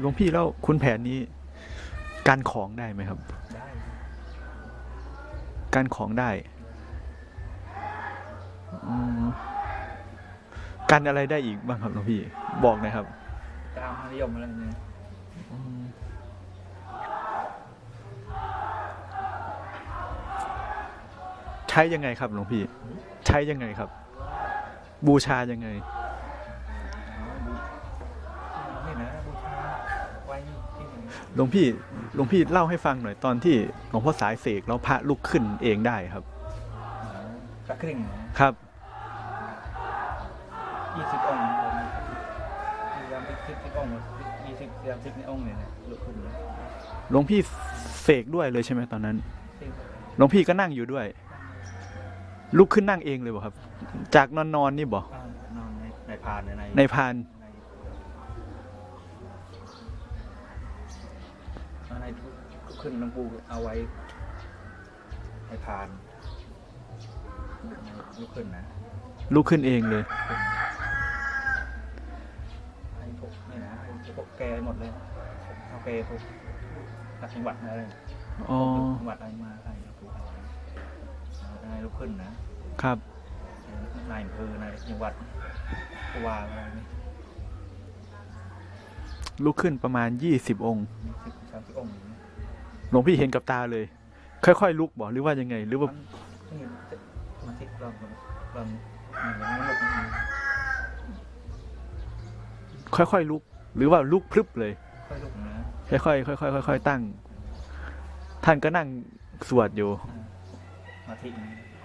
หลวงพี่แล้วคุณแผนนี้การของได้ไหมครับได้การของได้อืมการอะไรได้อีกบ้างครับหลวงพี่ บอกหน่อยครับตามนิยมอะไรเนี่ยอืมใช้ยังไงครับหลวงพี่ ใช้ยังไงครับ บูชายังไง นี่นะบูชาไว้ที่ไหนหลวงพี่หลวงพี่เล่าให้ฟังหน่อยตอนที่หลวงพ่อสายเสกแล้วพระลุกขึ้นเองได้ครับสักครึ่งนะครับยี่สิบองค์พยายามสิบสิบองค์ยี่สิบสามสิบในองค์เนี่ยนะลุกขึ้นเลยหลวงพี่เสกด้วยเลยใช่ไหมตอนนั้นที่หลวงพี่ก็นั่งอยู่ด้วย ลุกขึ้นนั่งเองเลยบ่ครับ จากนอนนอนๆนี่บ่บ้านนอนในในพานในในในพาน ในในทุกขึ้นน้ำปูเอาไว้ในพานลุกขึ้นนะลุกขึ้นเองเลยไอ้พวกนี่นะไอ้พวกแกหมดเลยเอาแกพวกต่างจังหวัดอะไรอ๋อจังหวัดอะไรมาอะไรพวกอะไรลุกขึ้นนะครับนายอำเภอนายจังหวัดผู้ว่าอะไรนี่ ลุกขึ้นประมาณยี่สิบองค์มีสิบสามสิบองค์อย่างนี้หลวงพี่เห็นกับตาเลย ค่อยๆลุกบ่หรือว่ายังไง หรือว่ามันนี่มาทิศลองลองนี่มันลุกมันค่อยๆลุก หรือว่าลุกพรึบเลย ค่อยลุกนะค่อยๆค่อยๆค่อยๆตั้ง ท่านก็นั่งสวดอยู่มาทิศ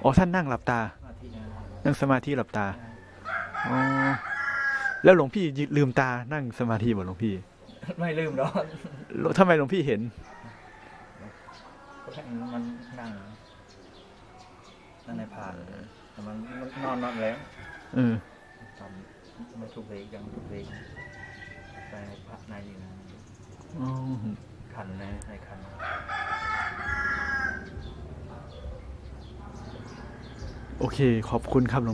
อ๋อท่านนั่งหลับตา มาทิศนะนั่งสมาธิหลับตาอ๋อ แล้วหลวงพี่ลืมตานั่งสมาธิบ่หลวงพี่ ไม่ลืมหรอกทำไมหลวงพี่เห็นก็แค่มันนั่งนั่งในผ่านแต่มันมันนอนนอนแล้วเออทำไม่ถูกเลขยังถูกเลขในพระในนี่นะอ๋อขันในในขันโอเค ขอบคุณครับหลวง